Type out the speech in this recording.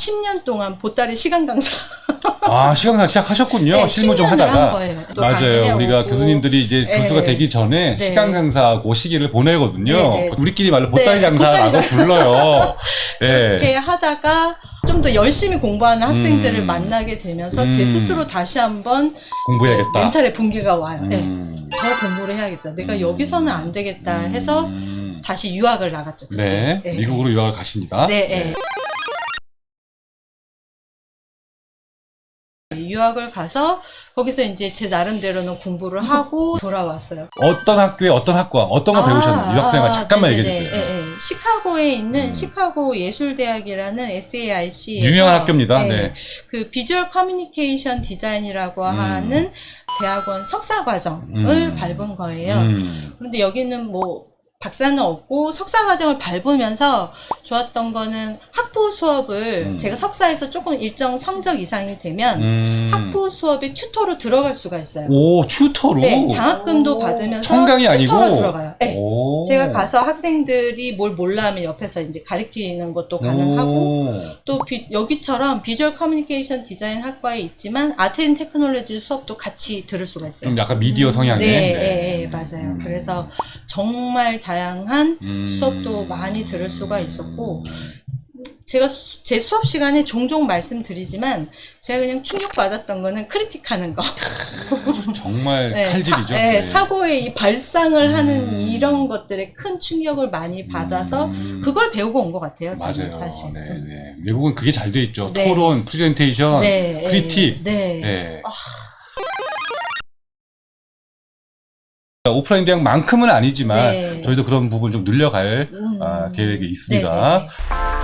10년 동안 보따리 시간 강사 아, 시간상 시작하셨군요. 네, 실무 좀 10년을 한 하다가. 거예요. 또 맞아요. 우리가 오고. 교수님들이 이제 네. 교수가 되기 전에 네. 시간 강사하고 시기를 보내거든요. 네, 네. 우리끼리 말로 보따리 네, 장사라고 보따리 불러요. 네. 이렇게 하다가 좀 더 열심히 공부하는 학생들을 음. 만나게 되면서 음. 제 스스로 다시 한번 공부해야겠다. 멘탈의 붕괴가 와요. 네. 음. 더 공부를 해야겠다. 내가 음. 여기서는 안 되겠다 해서 음. 다시 유학을 나갔죠. 그때. 네. 미국으로 유학을 가십니다. 네, 네. 유학을 가서 거기서 이제 제 나름대로는 공부를 하고 돌아왔어요. 어떤 학교에 어떤 학과, 어떤 걸 배우셨나요? 유학생활 잠깐만 네네네. 얘기해 주세요. 예, 예. 시카고에 있는 음. 시카고 예술대학이라는 SAIC 유명한 학교입니다. 네. 그 비주얼 커뮤니케이션 디자인이라고 음. 하는 대학원 석사 과정을 음. 밟은 거예요. 음. 그런데 여기는 뭐 박사는 없고 석사 과정을 밟으면서 좋았던 거는 학부 수업을 음. 제가 석사에서 조금 일정 성적 이상이 되면 음. 학부 수업에 튜터로 들어갈 수가 있어요. 오, 튜터로? 네, 장학금도 오. 받으면서 청강이 튜터로 아니고? 들어가요. 네. 오. 제가 가서 학생들이 뭘 몰라 하면 옆에서 이제 가르치는 것도 가능하고 오. 또 비- 여기처럼 비주얼 커뮤니케이션 디자인 학과에 있지만 아트 앤 테크놀로지 수업도 같이 들을 수가 있어요. 좀 약간 미디어 성향의. 네, 네, 네, 맞아요. 음. 그래서 정말 다양한 음. 수업도 많이 들을 수가 있었고 제가 수- 제 수업 시간에 종종 말씀드리지만 제가 그냥 충격받았던 거는 크리틱하는 거. 정말 네, 칼질이죠. 사, 네, 사고의 이 발상을 하는 음. 이런 것들에 큰 충격을 많이 받아서 음. 그걸 배우고 온 것 같아요. 맞아요. 사실. 네, 음. 네. 미국은 그게 잘 돼 있죠. 네. 토론, 프레젠테이션, 네, 크리틱. 네. 네. 오프라인 대학만큼은 아니지만 네. 저희도 그런 부분 좀 늘려갈 음. 아, 계획이 있습니다. 네, 네, 네.